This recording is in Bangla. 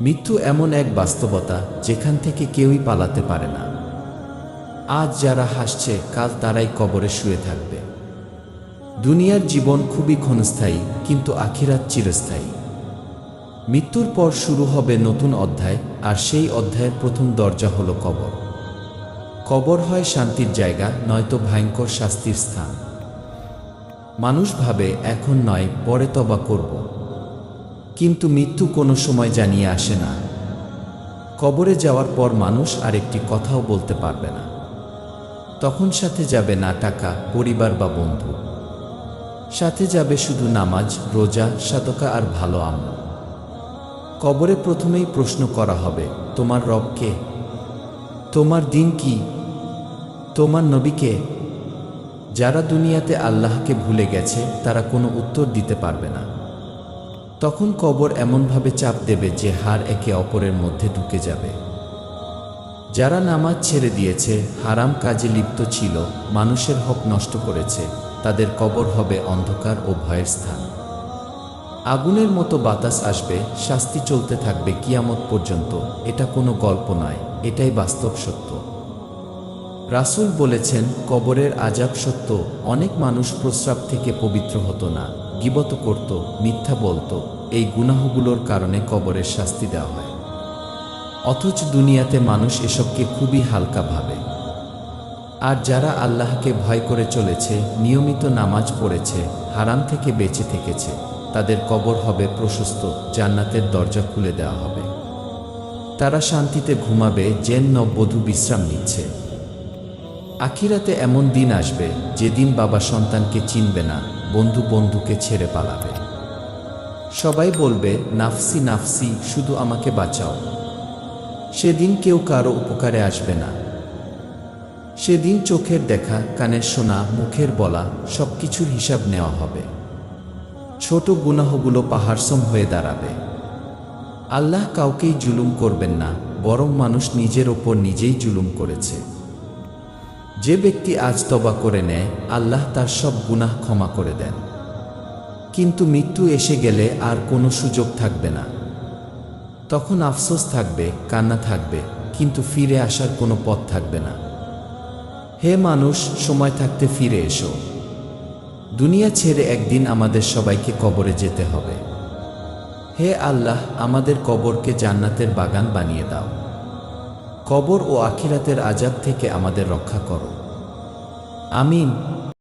মৃত্যু এমন এক বাস্তবতা যেখান থেকে কেউই পালাতে পারে না। আজ যারা হাসছে, কাল তারাই কবরে শুয়ে থাকবে। দুনিয়ার জীবন খুবই ক্ষণস্থায়ী, কিন্তু আখিরাত চিরস্থায়ী। মৃত্যুর পর শুরু হবে নতুন অধ্যায়, আর সেই অধ্যায়ের প্রথম দরজা হলো কবর। কবর হয় শান্তির জায়গা, নয়তো ভয়ঙ্কর শাস্তির স্থান। মানুষ ভাবে, এখন নয়, পরে তবা করব। কিন্তু মৃত্যু কোনো সময় জানিয়ে আসে না। কবরে যাওয়ার পর মানুষ আর একটি কথাও বলতে পারবে না। তখন সাথে যাবে না টাকা, পরিবার বা বন্ধু। সাথে যাবে শুধু নামাজ, রোজা সাদকা আর ভালো আমল। কবরে প্রথমেই প্রশ্ন করা হবে, তোমার রব কে? তোমার দিন কি? তোমার নবীকে যারা দুনিয়াতে আল্লাহকে ভুলে গেছে, তারা কোনো উত্তর দিতে পারবে না। তখন কবর এমনভাবে চাপ দেবে যে হার একে অপরের মধ্যে ঢুকে যাবে। যারা নামাজ ছেড়ে দিয়েছে, হারাম কাজে লিপ্ত ছিল, মানুষের হক নষ্ট করেছে, তাদের কবর হবে অন্ধকার ও ভয়ের স্থান। আগুনের মতো বাতাস আসবে, শাস্তি চলতে থাকবে কিয়ামত পর্যন্ত। এটা কোনো গল্প নয়, এটাই বাস্তব সত্য। রাসূল বলেছেন, কবরের আজাব সত্য, অনেক মানুষ প্রস্রাব থেকে পবিত্র হতো না, গিবত করত, মিথ্যা বলতো। এই গুনাহগুলোর কারণে কবরের শাস্তি দেওয়া হয়। অথচ দুনিয়াতে মানুষ এসবকে খুবই হালকা ভাবে। আর যারা আল্লাহকে ভয় করে চলেছে, নিয়মিত নামাজ পড়েছে, হারাম থেকে বেঁচে থেকেছে, তাদের কবর হবে প্রশস্ত, জান্নাতের দরজা খুলে দেওয়া হবে। তারা শান্তিতে ঘুমাবে জেন নববধূ বিশ্রাম নিচ্ছে। আখিরাতে এমন দিন আসবে, যেদিন বাবা সন্তানকে চিনবে না, বন্ধু বন্ধুকে ছেড়ে পালাবে। সবাই বলবে, নাফসি নাফসি, শুধু আমাকে বাঁচাও। সেদিন কেউ কারও উপকারে আসবে না। সেদিন চোখের দেখা, কানের শোনা মুখের বলা সব কিছুর হিসাব নেওয়া হবে। ছোট গুনাহগুলো পাহাড়সম হয়ে দাঁড়াবে। আল্লাহ কাউকেই জুলুম করবেন না, বরং মানুষ নিজের ওপর নিজেই জুলুম করেছে। যে ব্যক্তি আজ তবা করে নেয়, আল্লাহ তার সব গুনাহ ক্ষমা করে দেন। কিন্তু মৃত্যু এসে গেলে আর কোনো সুযোগ থাকবে না। তখন আফসোস থাকবে, কান্না থাকবে, কিন্তু ফিরে আসার কোনো পথ থাকবে না। হে মানুষ, সময় থাকতে ফিরে এসো। দুনিয়া ছেড়ে একদিন আমাদের সবাইকে কবরে যেতে হবে। হে আল্লাহ, আমাদের কবরকে জান্নাতের বাগান বানিয়ে দাও। কবর ও আখিরাতের আজাব থেকে আমাদের রক্ষা করো। আমিন।